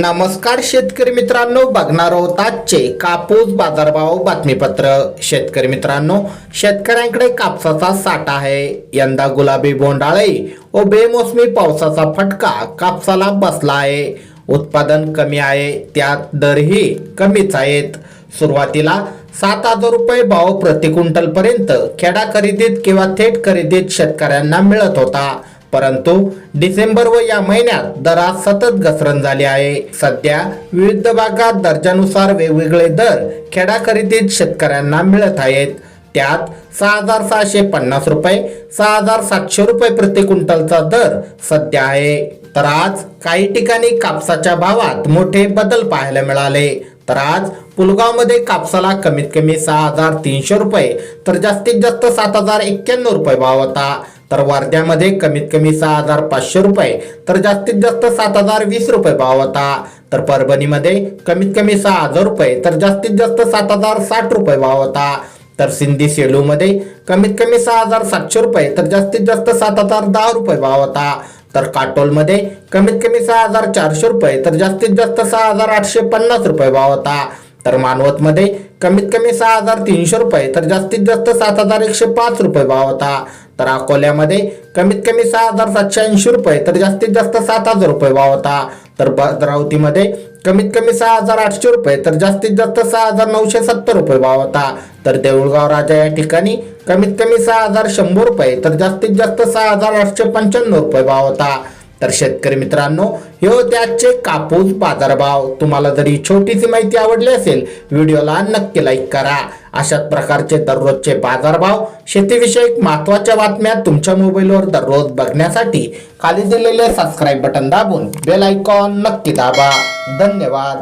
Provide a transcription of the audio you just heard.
नमस्कार शेतकरी मित्रांनो बघणार आहोत आजचे कापूस बाजारभाव बातमीपत्र. शेतकरी मित्रांनो शेतकऱ्यांकडे कापसाचा साठा आहे. यंदा गुलाबी बोंडाळे व बेमोसमी पावसाचा फटका कापसाला बसला आहे. उत्पादन कमी आहे त्यात दरही कमीच आहेत. सुरुवातीला सात हजार रुपये भाव प्रति क्विंटल पर्यंत खेडा खरेदीत किंवा थेट खरेदीत शेतकऱ्यांना मिळत होता. परंतु डिसेंबर व या महिन्यात दरात सतत घसरण झाली आहे. सध्या विविध भागात दर्जानुसार वेगवेगळे दर खेडा खरेदीत शेतकऱ्यांना मिळत आहेत. त्यात सहा हजार सहाशे पन्नास रुपये सहा हजार सातशे रुपये प्रति क्विंटलचा दर सध्या आहे. तर आज काही ठिकाणी कापसाच्या भावात मोठे बदल पाहायला मिळाले. तर आज पुलगावमध्ये कापसाला कमीत कमी सहा हजार तीनशे रुपये तर जास्तीत जास्त सात हजार एक्क्याण्णव रुपये भाव होता. तर वर्ध्यामध्ये कमीत कमी सहा हजार पाचशे रुपये तर जास्तीत जास्त सात हजार वीस रुपये भाव होता. तर परभणीमध्ये कमीत कमी सहा हजार रुपये तर जास्तीत जास्त सात हजार साठ रुपये भाव होता. तर सिंधी सेलूमध्ये कमीत कमी सहा हजार सातशे रुपये तर जास्तीत जास्त सात हजार दहा रुपये भाव होता. तर काटोलमध्ये कमीत कमी सहा हजार चारशे रुपये तर जास्तीत जास्त सहा हजार आठशे पन्नास रुपये भाव होता. तर मानवतमध्ये कमीत कमी सहा हजार तीनशे रुपये तर जास्तीत जास्त सात हजार एकशे पाच रुपये भाव होता. तर अकोल्यामध्ये कमीत कमी सहा हजार सातशे ऐंशी रुपये तर जास्तीत जास्त सात हजार रुपये भाव होता. तर भद्रावतीमध्ये कमीत कमी सहा हजार आठशे रुपये तर जास्तीत जास्त सहा हजार नऊशे सत्तर रुपये भाव होता. तर देऊळगाव राजा या ठिकाणी कमीत कमी सहा हजार शंभर रुपये तर जास्तीत जास्त सहा हजार आठशे पंच्याण्णव रुपये भाव होता. तर शेतकरी मित्रांनो हे होते आजचे कापूस बाजारभाव. तुम्हाला जरी छोटीशी माहिती आवडली असेल व्हिडिओला नक्की लाईक करा. अशाच प्रकारचे दररोजचे बाजारभाव शेतीविषयक महत्त्वाच्या बातम्या तुमच्या मोबाईलवर दररोज बघण्यासाठी खाली दिलेले सबस्क्राईब बटन दाबून बेल आयकॉन नक्की दाबा. धन्यवाद.